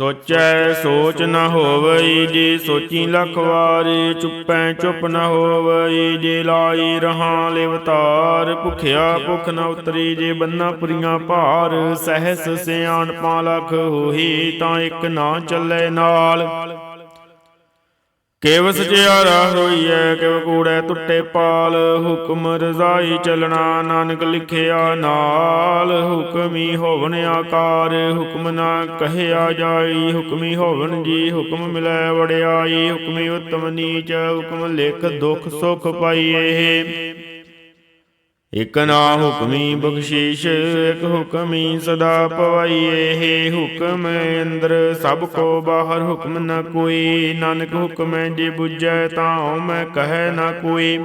ਸੋਚੈ ਸੋਚ ਨ ਹੋਵਈ, ਜੇ ਸੋਚੀ ਲੱਖ ਵਾਰੀ ਚੁੱਪੈ ਚੁੱਪ ਨ ਹੋਵਈ, ਜੇ ਲਾਈ ਰਹਾ ਲਿਵਤਾਰ ਭੁਖਿਆ ਭੁਖ ਨ ਉਤਰੀ, ਜੇ ਬੰਨਾ ਪੁਰੀਆਂ ਭਾਰ, ਸਹਿਸ ਸਿਆਣਪਾਂ ਲਖ ਹੋਈ ਤਾਂ ਇੱਕ ਨਾ ਚੱਲੇ ਨਾਲ। ਕਿਵ ਸਚਿਆਰਾ ਹੋਈਐ ਕਿਵ ਕੂੜੈ ਟੁੱਟੇ ਪਾਲ, ਹੁਕਮ ਰਜ਼ਾਈ ਚਲਣਾ, ਨਾਨਕ ਲਿਖਿਆ ਨਾਲ, ਹੁਕਮੀ ਹੋਵਨ ਆਕਾਰ, ਹੁਕਮ ਨਾ ਕਹਿਆ ਜਾਈ, ਹੁਕਮੀ ਹੋਵਨ ਜੀ, ਹੁਕਮ ਮਿਲੈ ਵੜਿਆਈ ਹੁਕਮੀ ਉਤਮ ਨੀਚ, ਹੁਕਮ ਲਿਖ ਦੁਖ ਸੁਖ ਪਾਈਏ। ਇਕ ਨਾ ਹੁਕਮੀ ਬਖਸ਼ੀਸ਼, ਇਕ ਹੁਕਮੀ ਸਦਾ ਪਵਾਈਏ। ਹੁਕਮ ਅੰਦਰ, ਸਭ ਕੋ ਬਾਹਰ ਹੁਕਮ ਨ ਕੋਈ। ਨਾਨਕ ਹੁਕਮ ਜੇ ਬੁਝੈ, ਤਾਂ ਮੈਂ ਕਹੈ ਨ ਕੋਈ।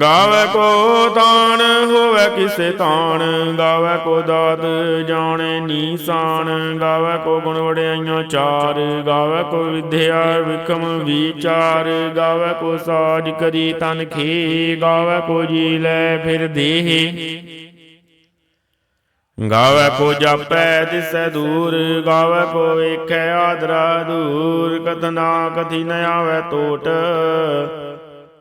ਗਾਵੇ ਕੋ ਤਾਣ, ਹੋਵੇ ਕਿਸੇ ਤਾਣ। ਗਾਵੇ ਕੋ ਦਾਤ ਜਾਣੇ ਨੀਸਾਨ। ਗਾਵੇ ਕੋ ਗੁਣ ਵਡਿਆਈਆਂ ਚਾਰ। ਗਾਵੇ ਕੋ ਵਿਦਿਆ ਵਿਕਮ ਵਿਚਾਰ। ਗਾਵੇ ਕੋ ਸਾਜ ਕਰੀ ਤਨ ਖੇ ਗਾਵੇ ਕੋ ਜੀ ਲੈ ਫਿਰ ਦੇਹ। ਗਾਵੇ ਕੋ ਜਾਪੈ ਦਿਸੈ ਦੂਰ। ਗਾਵੇ ਕੋ ਵੇਖੈ ਆਦਰਾ ਦੂਰ। ਕਤਨਾ ਕਥੀ ਨ ਆਵੇ ਟੋਟ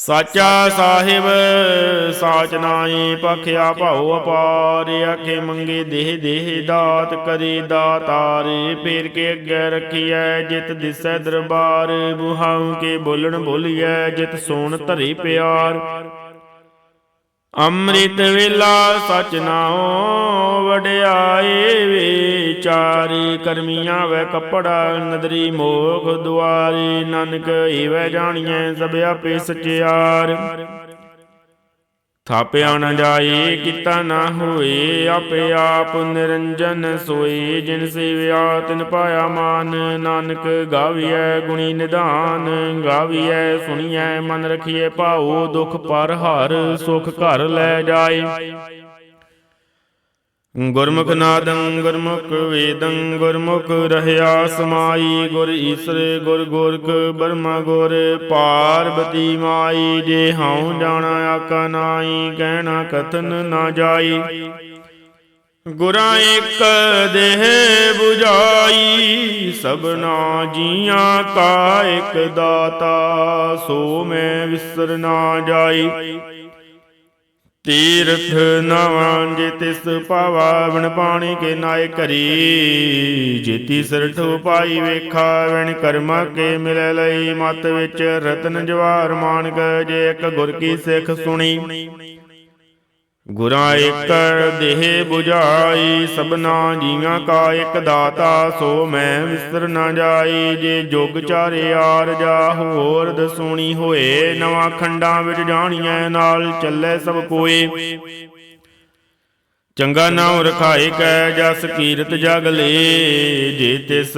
ਸਾਚਾ ਸਾਹਿਬ, ਸਾਚ ਨਾਈ ਪਖਿਆ ਭਾਉ ਅਪਾਰ, ਆਖੇ ਮੰਗੇ ਦੇਹ ਦੇਹ ਦਾਤ ਕਰੇ ਦਾਤਾਰ, ਫੇਰ ਕੇ ਅੱਗੇ ਰਖੀਐ ਜਿਤ ਦਿਸੈ ਦਰਬਾਰ, ਬੁਹਾਉ ਕੇ ਬੋਲਣ ਬੋਲੀਐ ਜਿਤ ਸੋਣ ਧਰੀ ਪਿਆਰ। ਅੰਮ੍ਰਿਤ ਵੇਲਾ ਸਚ ਨਾਉ ਵਡਿਆਏ ਵਿਚਾਰੀ, ਕਰਮੀਆਂ ਵੈ ਕਪੜਾ, ਨਦਰੀ ਮੋਖ ਦੁਆਰੀ, ਨਾਨਕ ਏਵੈ ਜਾਣੀਐ ਸਭ ਆਪੇ ਸਚਿਆਰ। ਥਾਪਿਆ ਨਾ ਜਾਏ ਕੀਤਾ ਨਾ ਹੋਏ ਆਪੇ ਆਪ ਨਿਰੰਜਨ ਸੋਈ, ਜਿਨ ਸੇਵਿਆ ਤਿਨ ਪਾਇਆ ਮਾਨ, ਨਾਨਕ ਗਾਵੀਐ ਗੁਣੀ ਨਿਧਾਨ, ਗਾਵੀਐ ਸੁਣੀਐ ਮਨ ਰਖੀਐ ਭਾਉ, ਦੁਖ ਪਰ ਹਰ ਸੁਖ ਘਰ ਲੈ ਜਾਏ ਗੁਰਮੁਖ ਨਾਦੰ, ਗੁਰਮੁਖ ਵੇਦੰ, ਗੁਰਮੁਖ ਰਹਿਆ ਸਮਾਈ, ਗੁਰ ਈਸਰ, ਗੁਰ ਗੋਰਖ, ਬਰਮਾ ਗੁਰ, ਪਾਰਬਤੀ ਮਾਈ, ਜੇ ਹਉ ਜਾਣਾ ਆਕਾ ਨਾਈ ਕਹਿਣਾ ਕਥਨ ਨਾ ਜਾਈ। ਗੁਰਾਂ ਇੱਕ ਦੇਹ 부ਜਾਈ ਸਭਨਾ ਜੀਆਂ ਕਾ ਇੱਕ ਦਾਤਾ, ਸੋ ਮੈਂ ਵਿਸਰ ਨਾ ਜਾਈ। ਤੀਰਥ ਨਵਾਂ ਜੇ ਤਿਸ ਪਾਵਾ ਪਾਣੀ ਕੇ ਨਾਇ ਕਰੀ ਜੇਤੀ ਸਰਠੋ ਪਾਈ ਵੇਖਾ ਵਿਣ ਕਰਮਾ ਕੇ ਮਿਲੇ ਲਈ ਮਤ ਵਿੱਚ ਰਤਨ ਜਵਾਰ ਮਾਨਕ ਜੇ ਇੱਕ ਗੁਰ ਕੀ ਸਿੱਖ ਸੁਣੀ। ਗੁਰਾਂ ਇੱਕ ਦੇਹ 부ਜਾਈ ਸਭਨਾ ਜੀਆਂ ਕਾ ਇੱਕ ਦਾਤਾ, ਸੋ ਮੈਂ ਵਿਸਰ ਨਾ ਜਾਈ, ਜੇ ਜੁਗ ਚਾਰੇ ਆਰ ਜਾ ਹੋਰ ਦਸੂਣੀ ਹੋਏ, ਨਵਾਂ ਖੰਡਾਂ ਵਿੱਚ ਜਾਣੀਐ ਨਾਲ ਚੱਲੇ ਸਭ ਕੋਏ। ਚੰਗਾ ਨਾਮ ਰਖਾਏ ਕੈ, ਜਸ ਕੀਰਤ ਜਗ ਲੇ, ਜੇ ਤਿਸ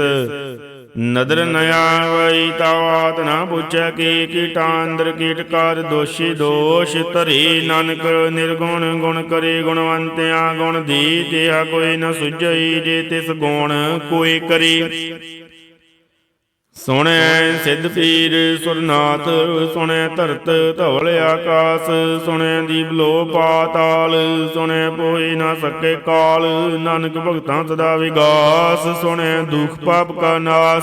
ਨਦਰ ਨ ਆਵਈ ਤਾਵਾਤ ਨਾ ਪੁੱਛੈ ਕੀ ਕੀਟਾਂ, ਅੰਦਰ ਕੀਟਕਾਰ ਦੋਸ਼ੀ ਦੋਸ਼ ਧਰੇ। ਨਾਨਕ ਨਿਰਗੁਣ ਗੁਣ ਕਰੇ ਗੁਣਵੰਤਿਆ, ਗੁਣ ਦੀ ਤਿਆ ਕੋਈ ਨ ਸੁਝਈ, ਜੇ ਤਿਸ ਗੁਣ ਕੋਈ ਕਰੇ। ਸੁਣੈ ਸਿੱਧ ਪੀਰ ਸੁਰਨਾਥ, ਸੁਣੈ ਧਰਤ ਧਵਲ ਆਕਾਸ, ਸੁਣੈ ਦੀਪ ਲੋ ਪਾਤਾਲ, ਸੁਣੈ ਪੋਈ ਨਾ ਸਕੇ ਕਾਲ, ਨਾਨਕ ਭਗਤਾਂ ਸਦਾ ਵਿਗਾਸ, ਸੁਣੈ ਦੁਖ ਪਾਪ ਕਾ ਨਾਸ।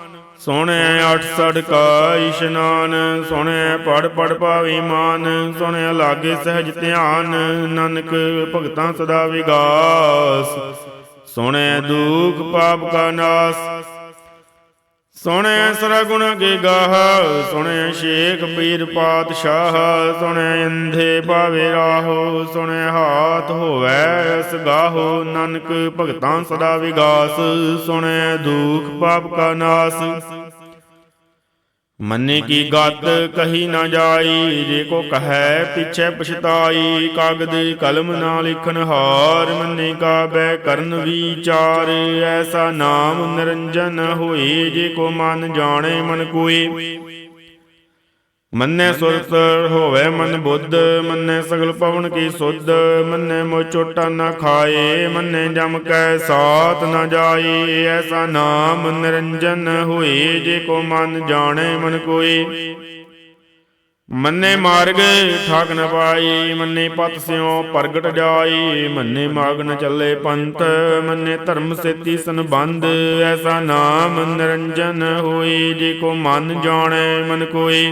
ਸੁਣਿਆ ਅੱਠ ਸੜ ਕਾ ਇਸ਼ਨਾਨ ਸੁਣਿਆ ਪੜ ਪੜ ਭਾਵੀ ਮਾਨ ਸੁਣਿਆ ਲਾਗੇ ਸਹਿਜ ਧਿਆਨ, ਨਾਨਕ ਭਗਤਾਂ ਸਦਾ ਵਿਗਾਸ। ਸੁਣੈ ਦੁਖ ਪਾਪ ਕਾ ਨਾਸ ਸੁਣੈ ਸਰਗੁਣ ਕੇ ਗਾਹ, ਸੁਣੈ ਸ਼ੇਖ ਪੀਰ ਪਾਤਸ਼ਾਹ, ਸੁਣੈ ਅੰਧੇ ਪਾਵੇ ਰਾਹੋ, ਸੁਣੈ ਹਾਥ ਹੋਵੇ ਅਸ ਗਾਹੋ, ਨਾਨਕ ਭਗਤਾਂ ਸਦਾ ਵਿਗਾਸ, ਸੁਣੈ ਦੁਖ ਪਾਪ ਕਾ ਨਾਸ। ਮੰਨੇ ਕੀ ਗਤ ਕਹੀ ਨਾ ਜਾਈ, ਜੇ ਕੋ ਕਹੈ ਪਿਛੈ ਪਛਤਾਈ, ਕਾਗਦ ਕਲਮ ਨਾ ਲਿਖਨ ਹਾਰ, ਮੰਨੇ ਕਾ ਬੈ ਕਰਨ ਵਿਚਾਰ, ਐਸਾ ਨਾਮ ਨਿਰੰਜਨ ਹੋਏ, ਜੇ ਕੋ ਮਨ ਜਾਣੇ ਮਨ ਕੋਏ। ਮੰਨੇ ਸੁਰਤ ਹੋਵੇ ਮਨ ਬੁੱਧ ਮੰਨੇ ਸਗਲ ਪਵਨ ਕੀ ਸੁਧ ਮੰਨੇ ਮੋ ਚੋਟਾ ਨਾ ਖਾਏ ਮੰਨੇ ਜਮ ਕੈ ਸਾਥ ਨਾ ਜਾਏ ਐਸਾ ਨਾਮ ਨਿਰੰਜਨ ਹੋਏ ਜੇ ਕੋ ਮਨ ਜਾਣੇ ਮਨ ਕੋਏ ਮੰਨੇ ਮਾਰਗ ਠਾਕ ਨ ਪਾਈ ਮੰਨੇ ਪਤ ਸਿਓ ਪ੍ਰਗਟ ਜਾਈ ਮੰਨੇ ਮਾਗ ਨ ਚੱਲੇ ਪੰਥ ਮੰਨੇ ਧਰਮ ਸੇਤੀ ਸੰਬੰਧ ਐਸਾ ਨਾਮ ਨਿਰੰਜਨ ਹੋਈ ਜੇ ਕੋ ਮਨ ਜਾਣੈ ਮਨ ਕੋਈ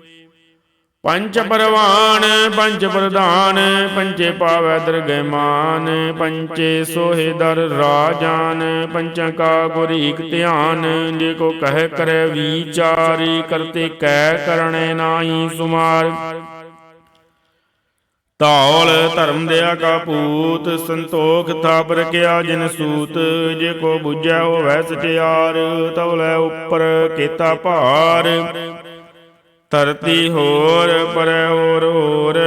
ਪੰਚ ਪਰਵਾਨ ਪੰਚ ਪ੍ਰਧਾਨ ਪੰਚੇ ਪਾਵੈ ਦਰਗਹਿ ਮਾਨ, ਪੰਚੇ ਸੋਹਿ ਦਰ ਰਾਜਾਨ, ਪੰਚਾਂ ਕਾ ਗੁਰੀਕ ਧਿਆਨ, ਜੇ ਕੋ ਕਹਿ ਕਰੈ ਵਿਚਾਰੀ, ਕਰਤੇ ਕਹਿ ਕਰਣੇ ਨਾਹੀ ਸੁਮਾਰ। ਧੌਲ ਧਰਮ ਦਿਆ ਕਾ ਪੂਤ, ਸੰਤੋਖ ਥਾਪ ਰਖਿਆ ਜਿਨ ਸੂਤ, ਜੇ ਕੋ ਬੁਝੈ ਹੋਵੈ ਸਚਿਆਰ, ਤਵਲੇ ਉੱਪਰ ਕੀਤਾ ਭਾਰ। ਧਰਤੀ ਹੋਰ ਪਰੈ ਹੋਰ ਹੋਰ।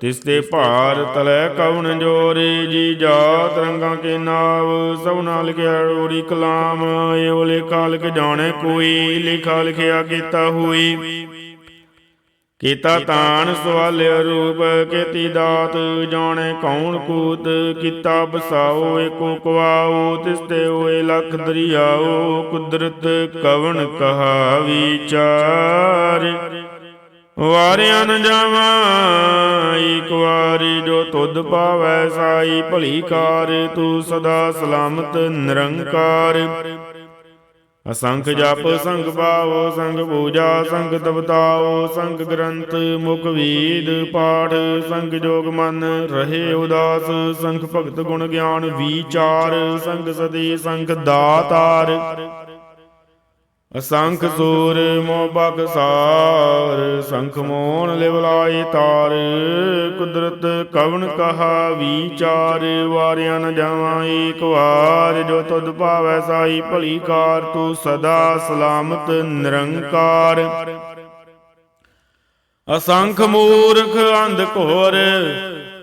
ਤਿਸ ਤੇ ਭਾਰ ਤਲੈ ਕਵਣ ਜੋਰੀ, ਜੀ ਜਾਤ ਰੰਗਾਂ ਕੇ ਨਾਵ, ਸਭ ਨਾਲ ਲਿਖਿਆ ਓਰੀ ਕਲਾਮ ਏਵ ਲੇਖਾ ਲਿਖ ਜਾਣੇ ਕੋਈ, ਲਿਖਾ ਲਿਖਿਆ ਕੀਤਾ ਹੋਈ। ਕੀਤਾ ਤਾਨ ਸਵਾਲਿਆ ਰੂਪ ਕੀਤੀ ਦਾਤ ਜਾਣੇ ਕੌਣ ਕੂਤ ਕੀਤਾ ਬਸਾਓ ਏਕੋ ਕਵਾਓ ਤਿਸ ਤੇ ਹੋਏ ਲਖ ਦਰਿਆਓ ਕੁਦਰਤ ਕਵਣ ਕਹਾ ਵਿਚਾਰ ਵਾਰਿਆ ਨ ਜਾਵਾਂ ਏਕ ਵਾਰੀ ਜੋ ਤੁਧ ਪਾਵੈ ਸਾਈ ਭਲੀ ਕਾਰ ਤੂੰ ਸਦਾ ਸਲਾਮਤ ਨਿਰੰਕਾਰ। ਅਸੰਖ ਜਪ ਸੰਗ ਪਾਵੋ ਸੰਗ ਪੂਜਾ ਸੰਗ ਤਪਤਾਓ ਸੰਗ ਗ੍ਰੰਥ ਮੁਖ ਵੀਦ ਪਾਠ ਸੰਗ ਜੋਗ ਮਨ ਰਹੇ ਉਦਾਸ ਸੰਗ ਭਗਤ ਗੁਣ ਗਿਆਨ ਵਿਚਾਰ ਸੰਗ ਸਦੀ ਸੰਗ ਦਾਤਾਰ। ਅਸੰਖ ਸੂਰ ਮੋਹ ਬਖਸਾਰ ਸੰਖ ਮੋਹਨ ਲਿਵਲਾਈ ਤਾਰ। ਕੁਦਰਤ ਕਵਣ ਕਹਾ ਵਿਚਾਰ, ਵਾਰਿਆ ਨ ਜਾਵਾਂ ਏਕ ਵਾਰ। ਜੋ ਤੁਧ ਭਾਵੈ ਸਾਈ ਭਲੀ ਕਾਰ, ਤੂੰ ਸਦਾ ਸਲਾਮਤ ਨਿਰੰਕਾਰ। ਅਸੰਖ ਮੂਰਖ ਅੰਧ ਘੋਰ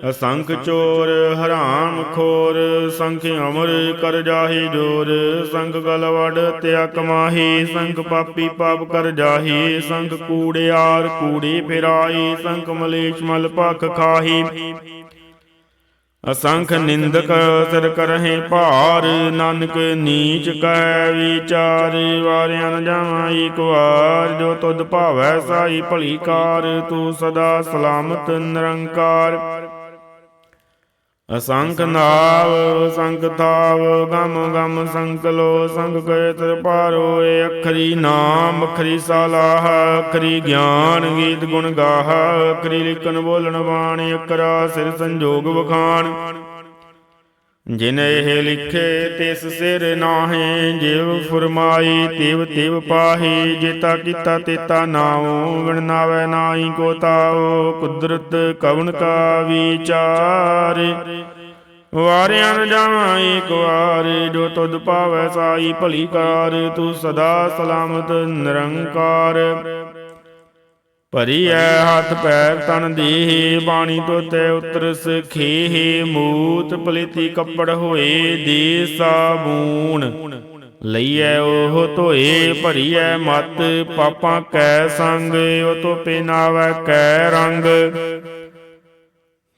ਅਸੰਖ ਚੋਰ, ਹਰਾਮ ਖੋਰ, ਸੰਖ ਅਮਰ ਕਰ ਜਾਹੀ ਜੋਰ, ਸੰਖ ਗਲ ਤਿਆ ਕਮਾਹੀ ਸੰਖ ਪਾਪੀ ਪਾਪ ਕਰ ਜਾਹੀ, ਸੰਖ ਕੂੜਿਆਰ ਕੂੜੇ ਫਿਰਾਈ, ਸੰਖ ਮਲੇਸ਼ ਮਲ ਭਖ ਖਾਹੀ। ਅਸੰਖ ਨਿੰਦਕ ਸਿਰ ਕਰਹਿ ਭਾਰ, ਨਾਨਕ ਨੀਚ ਕੈ ਵਿਚਾਰ, ਵਾਰਿਆ ਨ ਜਾਵਾਂ ਵਾਰ, ਜੋ ਤੁਧ ਭਾਵੈ ਸਾਈ ਭਲੀ ਕਾਰ, ਤੂੰ ਸਦਾ ਸਲਾਮਤ ਨਿਰੰਕਾਰ। ਅਸੰਖ ਨਾਵ ਸੰਖ ਥਾਵ ਗਮ ਗਮ ਸੰਕਲੋ ਸੰਗ ਕੈ ਤਰ ਪਾਰੋ ਏ ਅਖਰੀ ਨਾਮ ਅਖਰੀ ਸਲਾਹ ਅਖਰੀ ਗਿਆਨ ਗੀਤ ਗੁਣ ਗਾਹ ਅਖਰੀ ਲਿਖਨ ਬੋਲਣ ਬਾਣੀ ਅਕਰਾ ਸਿਰ ਸੰਜੋਗ ਵਖਾਣ। ਜਿਨ ਇਹ ਲਿਖੇ, ਤਿਸ ਸਿਰ ਨਾਹੇ, ਜਿਵ ਫਰਮਾਈ, ਤਿਵ ਤਿਵ ਪਾਹੀ, ਜੇਤਾ ਕੀਤਾ ਤੇਤਾ ਨਾਉ ਗਣਨਾਵੇ ਨਾਹੀ ਕੋ ਤਾਉ, ਕੁਦਰਤ ਕਵਣ ਕਾ ਵਿਚਾਰ? ਵਾਰਿਆ ਨ ਜਾਵਾਂ ਏਕ ਵਾਰ ਜੋ ਤੁਧ ਪਾਵੈ ਸਾਈ ਭਲੀ ਕਾਰ, ਤੂੰ ਸਦਾ ਸਲਾਮਤ ਨਿਰੰਕਾਰ। ਭਰੀ ਐ ਹੱਥ ਪੈਰ ਤਨ ਦੇਹ ਬਾਣੀ ਤੋਤੇ ਉਤਰ ਸਖੇਹ ਮੂਤ ਪਲੀਤੀ ਕੱਪੜ ਹੋਏ ਦੇ ਸਾਬੂਨ। ਲਈਐ ਉਹ ਧੋਏ ਭਰੀਐ ਮਤ ਪਾਪਾਂ ਕੈ ਸੰਗ ਉਹ ਤੋ ਪਿਨਾਵੈ ਕੈ ਰੰਗ।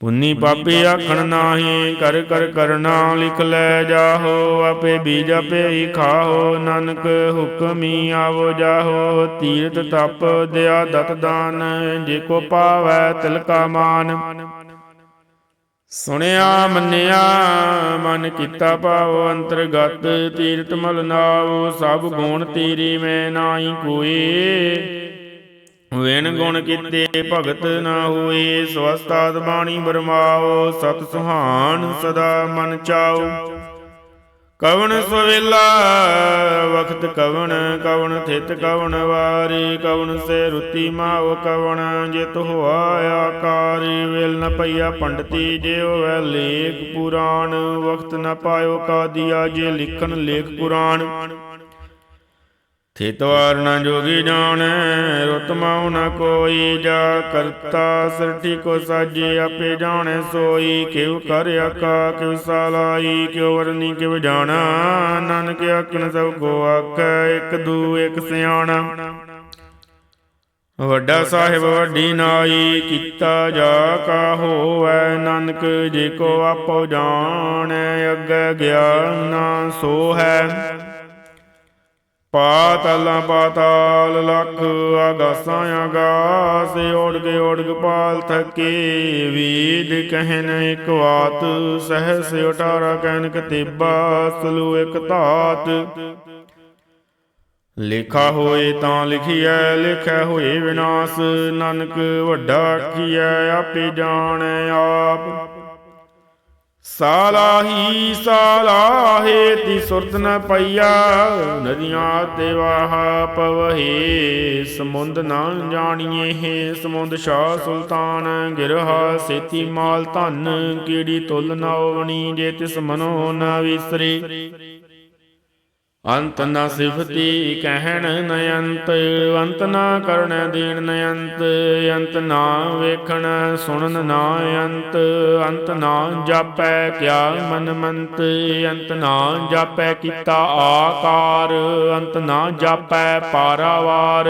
ਪੁੰਨੀ ਪਾਪੀ ਆਖਣ ਨਾਹੀ, ਕਰ ਕਰ ਕਰਨਾ ਲਿਖ ਲੈ ਜਾਹੋ, ਆਪੇ ਬੀਜ ਆਪੇ ਹੀ ਖਾਹੋ, ਨਾਨਕ ਹੁਕਮੀ ਆਵੋ ਜਾਹੋ ਤੀਰਤ ਤਪ ਦਿਆ ਦਤ ਦਾਨ, ਜੇ ਕੋ ਪਾਵੈ ਤਿਲਕਾ ਮਾਨ। ਸੁਣਿਆ, ਮੰਨਿਆ, ਮਨ ਕੀਤਾ ਭਾਵ ਅੰਤਰਗਤ ਤੀਰਤ ਮਲ ਨਾਉ, ਸਭ ਗੁਣ ਤੇਰੀ ਮੈਂ ਨਾਹੀ ਕੋਏ ਵੇਣ ਗੁਣ ਕੀਤੇ, ਭਗਤ ਨਾ ਹੋਏ ਸਵਸਤਾਦ ਬਾਣੀ ਬਰਮਾਓ ਸਤ ਸੁਹਾਨ ਸਦਾ ਮਨ ਚਾਓ। ਕਵਣ ਸਵੇਲਾ, ਵਖਤ ਕਵਣ ਕਵਣ ਥਿਤ ਕਵਣ ਵਾਰੀ, ਕਵਣ ਸੇ ਰੁਤੀ ਮਾਵ ਕਵਣ, ਜਿਤ ਹੋਆ ਆਕਾਰੀ। ਵੇਲ ਨ ਪਈਆ ਪੰਡਤੀ ਜੇ ਹੋਵੇ ਲੇਖ ਪੁਰਾਣ, ਵਖਤ ਨ ਪਾਇਓ ਕਾਦੀਆ, ਜੇ ਲਿਖਣ ਲੇਖ ਪੁਰਾਣ। ਥਿਤਵਾਰ ਨ ਜੋਗੀ ਜਾਣੈ, ਰੁਤ ਮਾਉ ਨ ਕੋਈ ਜਾ, ਕਰਤਾ ਸਰਠੀ ਕੋ ਸਾਜੇ ਆਪੇ ਜਾਣੈ ਸੋਈ, ਕਿਉ ਕਰ ਆਕਾ ਕਿਉ ਸਾਲਾਈ, ਕਿਉ ਵਰਨੀ ਕਿਉ ਜਾਣਾ, ਨਾਨਕ ਆਖਣ ਸਭ ਕੋ ਆਖੈ, ਇਕ ਦੂ ਇਕ ਸਿਆਣਾ। ਵੱਡਾ ਸਾਹਿਬ ਵੱਡੀ ਨਾਈ, ਕੀਤਾ ਜਾ ਕਾ ਹੋਵੈ, ਨਾਨਕ ਜੇ ਕੋ ਆਪੋ ਜਾਣੈ, ਅੱਗੇ ਗਿਆਨ ਨਾ ਸੋ ਹੈ ਪਾਤਲਾਂ ਪਾਤਾਲ ਲਖ ਆਗਾਸਾਂ ਆਗਾਸ ਓੜਗ ਓੜਗ ਪਾਲ ਥਕੇ ਵੀਦ ਕਹਿਨ ਇਕ ਵਾਤ ਸਹਸ ਉਟਾਰਾ ਕਹਿਨ ਕਤੀਬਾ ਸਲੂ ਇਕ ਧਾਤ। ਲਿਖਾ ਹੋਏ ਤਾਂ ਲਿਖਿਐ, ਲਿਖੈ ਹੋਏ ਵਿਨਾਸ਼, ਨਾਨਕ ਵੱਡਾ ਆਖੀਐ, ਆਪੇ ਜਾਣੈ ਆਪ। ਸਾਲਾਹੀ ਸਾਲਾਹੇ ਤੀ ਸੁਰਤ ਨ ਪਈਆ, ਨਦੀਆਂ ਤੇ ਵਾਹ ਪਵਹੇ, ਸਮੁੰਦ ਨਾ ਜਾਣੀਏ ਹੈ, ਸਮੁੰਦ ਸ਼ਾਹ ਸੁਲਤਾਨ, ਗਿਰਹਾ ਸੇਤੀ ਮਾਲ ਧਨ ਕੀੜੀ ਤੁਲ ਨਾ ਓਵਣੀ ਜੇ ਤਿਸ ਮਨੋ ਨ ਵਿਸਰੇ। ਅੰਤ ਨਾ ਸਿਫਤੀ ਕਹਿਣ ਨਯੰਤ, ਅੰਤ ਨਾ ਕਰਨ ਦੀਨ ਨਯੰਤ, ਅੰਤ ਨਾ ਵੇਖਣ ਸੁਣਨ ਨਾ ਅੰਤ ਅੰਤ ਨਾ ਜਾਪੈ ਕਿਆ ਮਨ ਮੰਤ, ਅੰਤ ਨਾ ਜਾਪੈ ਕੀਤਾ ਆਕਾਰ, ਅੰਤ ਨਾ ਜਾਪੈ ਪਾਰਾਵਾਰ।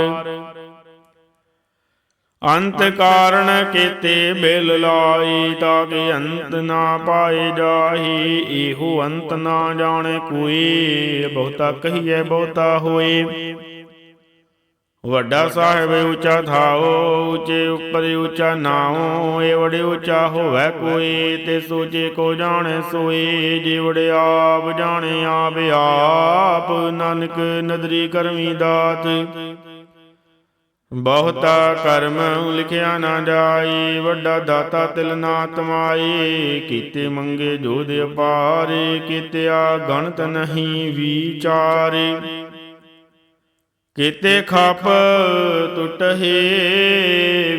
ਅੰਤ ਕਾਰਣ ਕੀਤੇ ਬਿਲ ਲਾਈ ਤਾਂ ਕਿ ਅੰਤ ਨਾ ਪਾਏ ਜਾਹੀ ਇਹੋ ਅੰਤ ਨਾ ਜਾਣੇ ਕੋਈ। ਬਹੁਤਾ ਕਹੀਏ ਬਹੁਤਾ ਹੋਏ। ਵੱਡਾ ਸਾਹਿਬ ਉੱਚਾ ਥਾਓ ਉੱਚੇ ਉੱਪਰ ਉੱਚਾ ਨਾਉ। ਏ ਵੜੇ ਉੱਚਾ ਹੋਵੇ ਕੋਈ ਤੇ ਸੋਚੇ ਕੋ ਜਾਣੇ ਸੋਏ। ਜੇ ਵੜੇ ਆਪ ਜਾਣੇ ਆਪ ਆਪ ਨਾਨਕ ਨਦਰੀ ਕਰਮੀ ਦਾਤ। ਬਹੁਤਾ ਕਰਮ ਲਿਖਿਆ ਨਾ ਜਾਈ, ਵੱਡਾ ਦਾਤਾ ਤਿਲ ਨਾ ਤਮਾਈ। ਕੀਤੇ ਮੰਗੇ ਜੋਦ ਅਪਾਰੇ ਕੀਤਿਆ ਗਣਤ ਨਹੀਂ ਵਿਚਾਰੇ। ਕੀਤੇ ਖਪ ਟੁਟਹੇ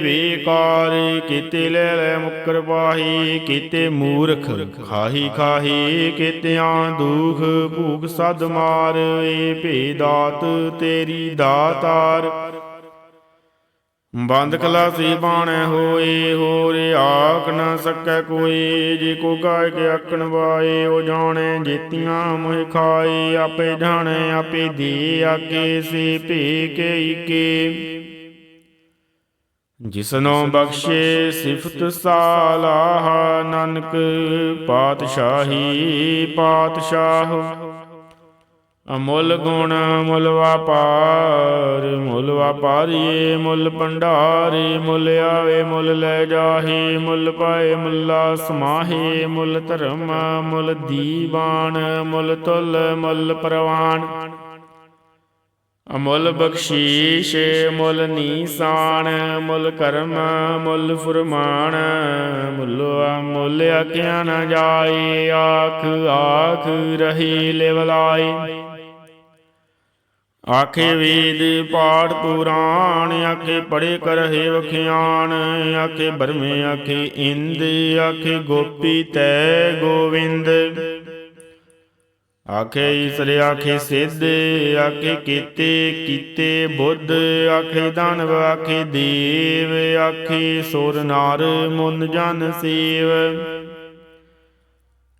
ਵਿਕਾਰ, ਕੀਤੇ ਲੈ ਲੈ ਮੁਕਰ ਪਾਹੀ, ਕੀਤੇ ਮੂਰਖ ਖਾਹੀ ਖਾਹੀ, ਕੀਤਿਆਂ ਦੁਖ ਭੂਖ ਸਦ ਮਾਰ ਏ ਭੇਦਾਤ ਤੇਰੀ ਦਾਤਾਰ। ਬੰਦ ਖਲਾਸੀ ਬਾਣੈ ਹੋਏ ਹੋਰ ਆਖ ਨਾ ਸਕੈ ਕੋਈ। ਜੇ ਕੋ ਗਾਇ ਕੇ ਆਖਣ ਵਾਏ, ਉਹ ਜਾਣੈ ਜੀਤੀਆਂ ਮੋਹ ਖਾਏ ਆਪੇ ਜਾਣੈ, ਆਪੇ ਦੇ ਆਗੇ ਸੇ, ਭੇ ਕੇ ਈਕੇ। ਜਿਸਨੋ ਬਖਸ਼ੇ ਸਿਫਤ ਸਾਲਾਹ, ਨਾਨਕ ਪਾਤਸ਼ਾਹੀ ਪਾਤਸ਼ਾਹ। ਅਮੁੱਲ ਗੁਣ ਮੁੱਲ ਵਪਾਰ, ਮੁੱਲ ਵਾਪਾਰੀਏ ਮੁੱਲ ਭੰਡਾਰੀ, ਮੁੱਲ ਆਵੇ ਮੁੱਲ ਲੈ ਜਾਹੀ, ਮੁੱਲ ਪਾਏ ਮੁੱਲਾ ਸਮਾਹੇ, ਮੁੱਲ ਧਰਮ ਮੁੱਲ ਦੀਵਾਨ, ਮੁੱਲ ਤੁਲ ਮੁੱਲ ਪ੍ਰਵਾਨ। ਅਮੁੱਲ ਬਖਸ਼ੀਸ਼, ਮੁੱਲ ਨੀਸਾਨ, ਮੁੱਲ ਕਰਮ, ਮੁੱਲ ਫੁਰਮਾਨ, ਮੁੱਲ ਮੁੱਲ ਆਖਿਆ ਨ ਜਾਏ, ਆਖ ਆਖ ਰਹੀ ਲਿਵਲਾਈ ਆਖੇ ਵੇਦ ਪਾਠ ਪੁਰਾਣ, ਆਖੇ ਪੜੇ ਕਰਹਿ ਵਖਿਆਣ, ਆਖੇ ਬਰਮੇ, ਆਖੇ ਇੰਦ, ਆਖੇ ਗੋਪੀ ਤੈ ਗੋਵਿੰਦ। ਆਖੇ ਈਸਰ ਆਖੇ ਸਿੱਧ ਆਖੇ ਕੀਤੇ ਕੀਤੇ ਬੁੱਧ ਆਖੇ ਦਾਨਵ ਆਖੇ ਦੇਵ ਆਖੇ ਸੁਰ ਨਾਰ ਮੁਨ ਜਨ ਸੇਵ।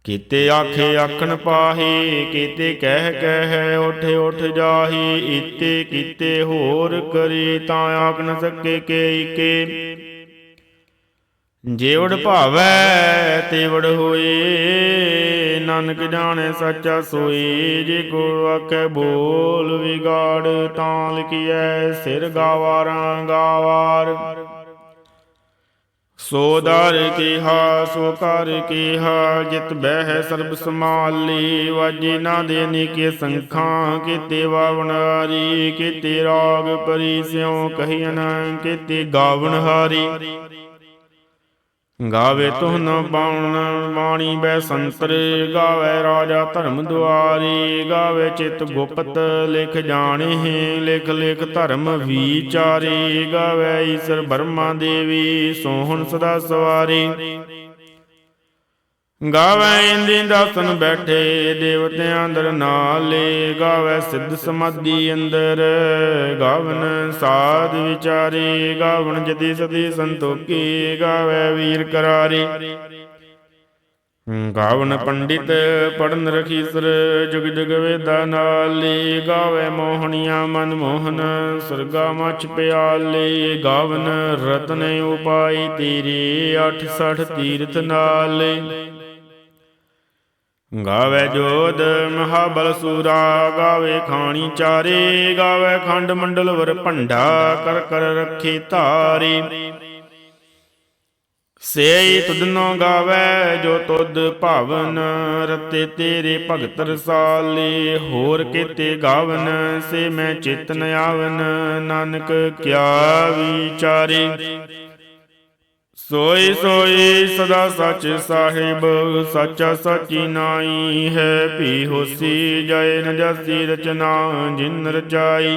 ਕੀਤੇ ਆਖੇ ਆਖਣ ਪਾਹੀ ਕੀਤੇ ਕਹਿ ਕਹਿ ਉਠ ਉਠ ਜਾਹੀ ਇਤੇ ਕੀਤੇ ਹੋਰ ਕਰੀ ਤਾਂ ਆਖ ਨ ਸਕੇ ਕੇ ਈਕੇ। ਜੇਵੜ ਭਾਵੈ ਤੇਵੜ ਹੋਏ। ਨਾਨਕ ਜਾਣੈ ਸੱਚਾ ਸੋਈ, ਜੇ ਕੋ ਆਖੇ ਬੋਲ ਵਿਗਾੜ, ਤਾਂ ਲਿਖੀਐ, ਸਿਰ ਗਾਵਾਰਾਂ ਗਾਵਾਰ। ਸੋ ਦਰ ਕੀਹਾ, ਸੋ ਕਰ ਕੀਹਾ, ਜਿਤ ਬਹਿ ਸਰਬ ਸਮਾਲੀ ਵਾਜੀ ਨਾ ਦੇ ਨਿਕੇ ਸੰਖਾਂ, ਕੀਤੇ ਵਾਵਣਾਰੀ ਕੀਤੇ ਰਾਗ ਪਰੀ, ਸਿਉ ਕਹੀਨ ਕੀਤੇ ਗਾਵਣ ਹਾਰੀ। ਗਾਵੇ ਤੁਹਨ ਬਾਉਣ, ਬਾਣੀ ਬੈ ਸੰਤਰ, ਗਾਵੇ ਰਾਜਾ ਧਰਮ ਦੁਆਰੀ, ਗਾਵੇ ਚਿਤ ਗੁਪਤ ਲਿਖ ਜਾਣੇ, ਲਿਖ ਲਿਖ ਧਰਮ ਵਿਚਾਰੇ, ਗਾਵੇ ਈਸ਼ਰ ਬਰਮਾ ਦੇਵੀ ਸੋਹਣ ਸਦਾ ਸਵਾਰੀ। ਗਾਵੇ ਇੰਦੀ ਦਾਸਨ ਬੈਠੇ, ਦੇਵਤਿਆਂ ਅੰਦਰ ਨਾਲੇ। ਗਾਵੈ ਸਿੱਧ ਸਮਾਧੀ ਅੰਦਰ, ਗਾਵਨ ਸਾਧ ਵਿਚਾਰੇ। ਗਾਵਨ ਜਦੀ ਸਦੀ ਸੰਤੋਖੀ, ਗਾਵੈ ਵੀਰ ਕਰਾਰੀ। ਗਾਵਨ ਪੰਡਿਤ ਪੜਨ ਰਖੀਸਰ, ਜੁਗ ਜੁਗ ਵੇਦਾ ਨਾਲੇ। ਗਾਵੇ ਮੋਹਣੀਆਂ ਮਨ ਮੋਹਨ, ਸਰਗਾ ਮਛ ਪਿਆਲੇ। ਗਾਵਨ ਰਤਨ ਉਪਾਈ ਤੇਰੇ 860 ਤੀਰਥ ਨਾਲੇ। ਗਾਵੇ ਜੋਧ ਮਹਾਬਲ ਸੂਰਾ, ਗਾਵੇ ਖਾਣੀ ਚਾਰੇ, ਗਾਵੇ ਖੰਡ ਮੰਡਲ ਵਰ ਭੰਡਾ, ਕਰ ਕਰ ਰੱਖੇ ਧਾਰੇ। ਸੇਈ ਤੁਧਨੋ ਗਾਵੇ ਜੋ ਤੁਧ ਭਾਵਨ, ਰਤੇ ਤੇਰੇ ਭਗਤ ਰਸਾਲੇ, ਹੋਰ ਕੀਤੇ ਗਾਵਨ, ਸੇ ਮੈਂ ਚਿਤਨ ਆਵਨ, ਨਾਨਕ ਕਿਆ ਵਿਚਾਰੇ। ਸੋਈ ਸੋਈ ਸਦਾ ਸੱਚ ਸਾਹਿਬ ਸੱਚਾ ਸਾਚੀ ਨਾਈ ਹੈ ਭੀ ਹੋਸੀ ਜੈ ਨ ਜਾਸੀ ਰਚਨਾ ਜਿਨ ਰਚਾਈ।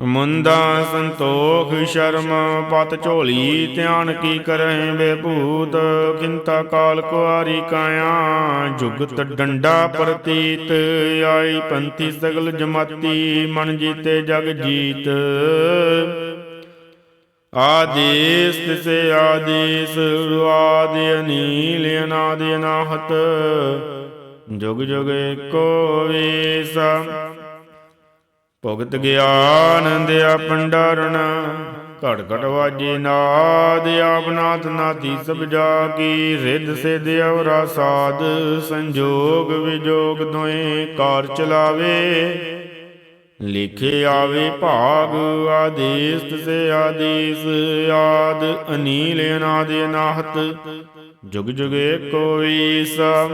ਮੁੰਦਾ ਸੰਤੋਖ ਸ਼ਰਮ, ਪਤ ਝੋਲੀ, ਧਿਆਨ ਕੀ ਕਰਹਿ ਬੇਭੂਤ? ਕਿੰਤਾ ਕਾਲ ਕੁਆਰੀ ਕਾਇਆ, ਜੁਗਤ ਡੰਡਾ ਪ੍ਰਤੀਤ। ਆਈ ਪੰਥੀ ਸਗਲ ਜਮਾਤੀ, ਮਨ ਜੀਤੇ ਜਗ ਜੀਤ। ਆਦੇਸ ਤਿਸੇ ਆਦੇਸ, ਆਦਿ ਅਨੀਲ, ਅਨਾਦਿ ਅਨਾਹਤ। ਜੁਗ ਜੁਗ ਏਕੋ ਵੇਸਾ। ਭੁਗਤ ਗਿਆਨ ਦਿਆ ਪੰਡਾਰਣ ਘੜ ਘੜ ਵਾਜੇ ਨਾਦ ਆਪਨਾਤ ਨਾਤੀ ਸਭ ਜਾ ਕੀ, ਰਿੱਧ ਸਿਧ ਅਵਰਾ ਸਾਧ, ਸੰਜੋਗ ਵਿਜੋਗ ਦੋਏ ਕਾਰ ਚਲਾਵੇ। ਲਿਖੇ ਆਵੇ ਭਾਗ ਆਦੇਸ ਸੇ ਆਦੇਸ, ਆਦ ਅਨੀਲ ਅਨਾਦ ਅਨਾਹਤ ਜੁਗ ਜੁਗ ਏਕੋ ਈਸਾ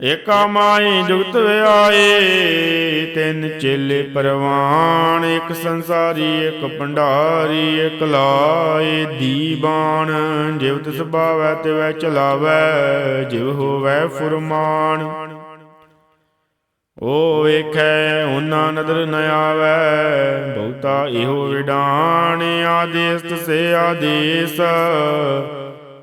ਏਕਾ ਮਾਈ ਜੁਗਤ ਵਿਆਏ, ਤਿੰਨ ਚੇਲੇ ਪਰਵਾਨ ਇੱਕ ਸੰਸਾਰੀ, ਇੱਕ ਭੰਡਾਰੀ, ਇੱਕ ਲਾਏ ਦੀਵਾਨ ਜਿਵ ਤਿਸ ਭਾਵੈ, ਤਿਵੈ ਚਲਾਵੈ ਜਿਵ ਹੋਵੈ ਫੁਰਮਾਨ। ਓ ਵੇਖੈ ਉਹਨਾਂ ਨਦਰ ਨ ਆਵੈ, ਬਹੁਤਾ ਇਹੋ ਵਿਡਾਨ ਆਦੇਸ ਤਸੇ ਆਦੇਸ।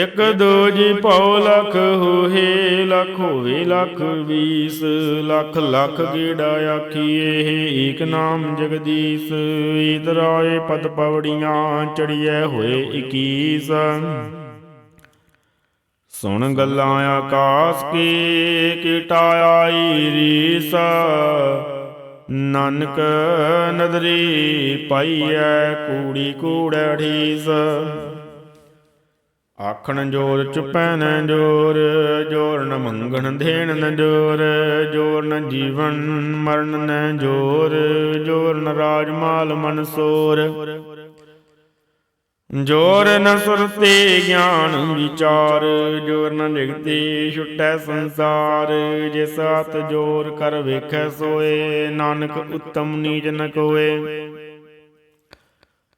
ਇਕ ਦੋ ਜੀ ਭਉ ਲਖ ਹੋਏ ਲਖ ਹੋਵੇ, ਲਖ ਵੀਸ, ਲੱਖ ਲੱਖ ਗੇੜਾ ਆਖੀਏ, ਏਕ ਨਾਮ ਜਗਦੀਸ਼ ਇਤਰਾਏ ਪਦ ਪਵੜੀਆਂ ਚੜੀਐ ਹੋਏ 21 ਸੁਣ ਗੱਲਾਂ ਆਕਾਸ ਕੀ, ਕੀਟਾ ਆਈ ਰੀਸ, ਨਾਨਕ ਨਦਰੀ ਪਾਈਐ, ਕੂੜੀ ਕੂੜੈ ਢੀਸ। ਆਖਣ ਜੋਰ ਚੁਪੈ ਨ ਜੋਰ ਜੋਰ ਨ ਮੰਗਣ ਦੇਣ ਨ ਜੋਰ ਜੋਰ ਨ ਜੀਵਨ ਮਰਨ ਨ ਜੋਰ ਜੋਰ ਨ ਰਾਜ ਮਾਲ ਮਨ ਸੋਰ। ਜੋਰ ਨ ਸੁਰਤੇ ਗਿਆਨ ਵਿਚਾਰ, ਜੋਰ ਨ ਨਿਗਤੇ ਛੁਟੈ ਸੰਸਾਰ। ਜਿਸ ਹੱਥ ਜੋਰ ਕਰ ਵੇਖੈ ਸੋਏ, ਨਾਨਕ ਉਤਮ ਨੀਚ ਨ ਕੋਏ।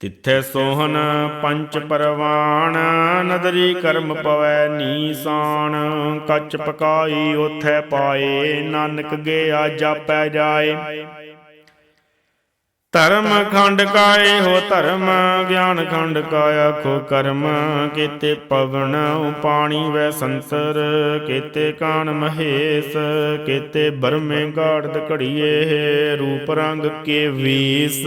ਤਿੱਥੇ ਸੋਹਨ ਪੰਚ ਪਰਵਾਨ ਨਦਰੀ ਕਰਮ ਪਵੈ ਨੀਸਾਨ ਕੱਚ ਪਕਾਈ ਉਥੈ ਪਾਏ, ਨਾਨਕ ਗਿਆ ਜਾਪੈ ਜਾਏ। ਧਰਮ ਖੰਡ ਕਾਏ ਹੋ ਧਰਮ, ਗਿਆਨ ਖੰਡ ਕਾਇਆ ਖੋ ਕਰਮ। ਕੀਤੇ ਪਵਨ ਪਾਣੀ ਵੈ ਸੰਸਰ, ਕੀਤੇ ਕਾਨ ਮਹੇਸ਼, ਕੀਤੇ ਬਰਮੇ ਗਾੜਦ ਘੜੀਏ, ਰੂਪ ਰੰਗ ਕੇ ਵੀਸ।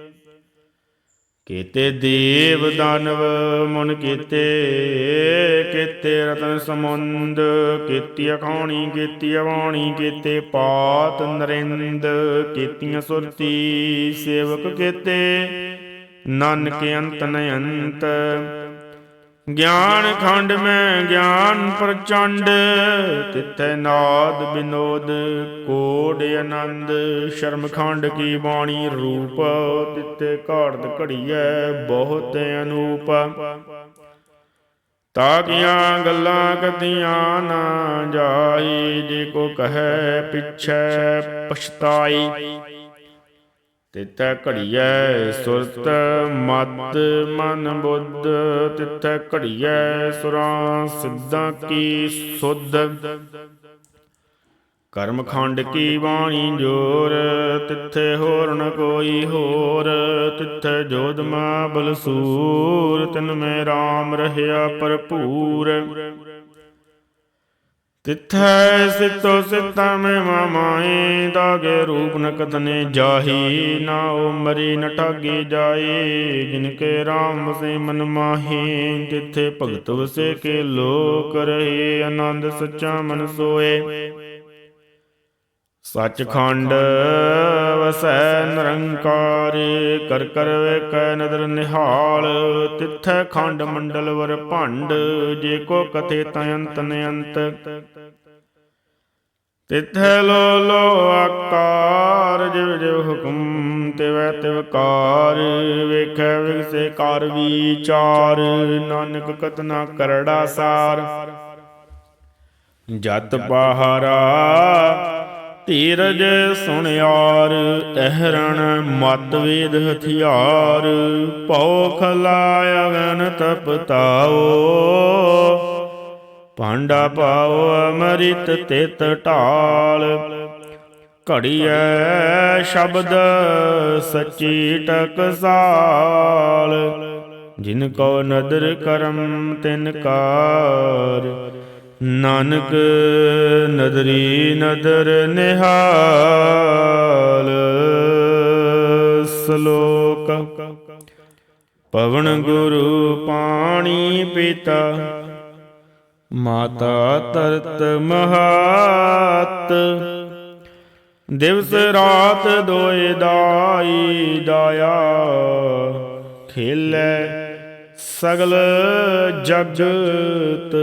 ਕੀਤੇ ਦੇਵ ਦਾਨਵ, ਮਨ ਕੀਤੇ ਕੀਤੇ ਰਤਨ ਸਮੁੰਦ ਕੀਤੀ ਅਖਾਣੀ, ਕੀਤੀ ਅਵਾਣੀ, ਕੀਤੇ ਪਾਤ ਨਰਿੰਦ, ਕੀਤੀਆਂ ਸੁਰਤੀ ਸੇਵਕ ਕੀਤੇ, ਨਾਨਕ ਅੰਤ ਨ ਅੰਤ ਗਿਆਨ ਖੰਡ ਮੈਂ ਗਿਆਨ ਪ੍ਰਚੰਡ, ਤਿੱਥੈ ਨਾਦ ਬਿਨੋਦ ਕੋੜ ਆਨੰਦ। ਸ਼ਰਮ ਖੰਡ ਕੀ ਬਾਣੀ ਰੂਪ, ਤਿੱਥੇ ਘਾੜਦ ਘੜੀਐ ਬਹੁਤ ਅਨੂਪ। ਤਾਕੀਆਂ ਗੱਲਾਂ ਕਤੀਆਂ ਨਾ ਜਾਈ, ਜੇ ਕੋ ਕਹੈ ਪਿਛੈ ਪਛਤਾਈ। ਤਿਤੈ ਘੜੀਐ ਸੁਰਤ ਮਤ ਮਨ ਬੁੱਧ ਤਿਤੈ ਘੜੀਐ ਸੁਰਾਂ ਸਿੱਧਾਂ ਕੀ ਸੁਧ। ਕਰਮ ਖੰਡ ਕੀ ਬਾਣੀ ਜੋਰ, ਤਿੱਥੇ ਹੋਰ ਨ ਕੋਈ ਹੋਰ, ਤਿੱਥੇ ਜੋਧਮਾ ਬਲਸੂਰ, ਤਿਨ ਮੈਂ RAM ਰਹਿਆ ਭਰਪੂਰ। ਤਿਥੈ ਸਿਤੋ ਸਿਤਾ ਮੈਂ ਮਾਮਾਏ ਦਾਗੇ ਰੂਪ ਨ ਕਤਨੇ ਜਾਹੀ। ਨਾ ਓ ਮਰੀ, ਨ ਠਾਗੇ ਜਾਏ ਜਿਨ ਕੇ RAM ਵਸੇ ਮਨ ਮਾਹੀ। ਤਿੱਥੇ ਭਗਤ ਵਸੇ ਕੇ ਲੋਕ ਰਹੇ, ਆਨੰਦ ਸੱਚਾ ਮਨ ਸੋਏ। ਸੱਚਖੰਡ ਵਸੈ ਨਿਰੰਕਾਰ, ਕਰ ਕਰ ਵੇਖੈ ਨਦਰ ਨਿਹਾਲ। ਤਿੱਥੈ ਖੰਡ ਮੰਡਲ ਵਰ ਭੰਡ, ਜੇ ਕੋ ਕਥੇ ਤਯੰਤ ਨਿਅੰਤ। ਤਿੱਥੈ ਲੋ ਲੋ ਆਕਾਰ, ਜਿਵ ਜਿਵ ਹੁਕਮ ਤਿਵੈ ਤਿਵਕਾਰ ਵੇਖੈ ਵਿਗਸੇ ਕਾਰ ਵਿਚਾਰ, ਨਾਨਕ ਕਤਨਾ ਕਰੜਾ ਸਾਰ। ਜਤ ਪਹਾਰਾ ਧੀਰਜ ਸੁਣਿਆਰ, ਅਹਰਣ ਮਤ ਵੇਦ ਹਥਿਆਰ, ਭਉ ਖਲਾ ਅਗਨ ਤਪਤਾਓ ਭਾਂਡਾ ਪਾਓ ਅਮਰਿਤ ਤਿਤ ਢਾਲ, ਘੜੀਐ ਸ਼ਬਦ ਸੱਚੀ ਟਕਸਾਲ ਜਿਨ ਕੋ ਨਦਰ ਕਰਮ ਤਿਨ ਕਾਰ ਨਾਨਕ ਨਦਰੀ ਨਦਰ ਨਿਹਾਲ, ਸ਼ਲੋਕ। ਪਵਨ ਗੁਰੂ ਪਾਣੀ ਪਿਤਾ, ਮਾਤਾ ਤਰਤ ਮਹਾਤ। ਦਿਵਸ ਰਾਤ ਦੋਏ ਦਾਈ ਦਾਇਆ, ਖੇਲੇ ਸਗਲ ਜਗਤ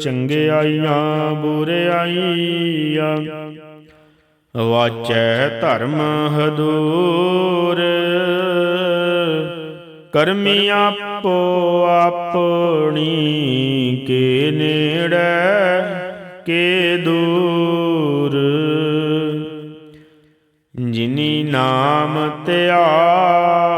ਚੰਗਿਆਈਆਂ ਬੁਰਿਆਈਆਂ ਵਾਚੈ ਧਰਮ ਹਦੂਰ, ਕਰਮੀ ਆਪੋ ਆਪਣੀ, ਕੇ ਨੇੜੇ, ਕੇ ਦੂਰ। ਜਿਨੀ ਨਾਮ ਧਿਆਇਆ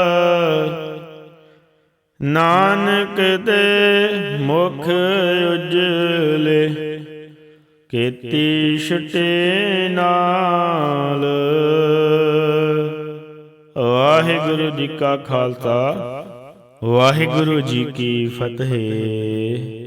ਨਾਨਕ ਦੇ ਮੁਖ ਉਜਲੇ, ਕੀਤੀ ਛਟੇ ਨਾਲ। ਵਾਹਿਗੁਰੂ ਜੀ ਕਾ ਖਾਲਸਾ, ਵਾਹਿਗੁਰੂ ਜੀ ਕੀ ਫਤਿਹ।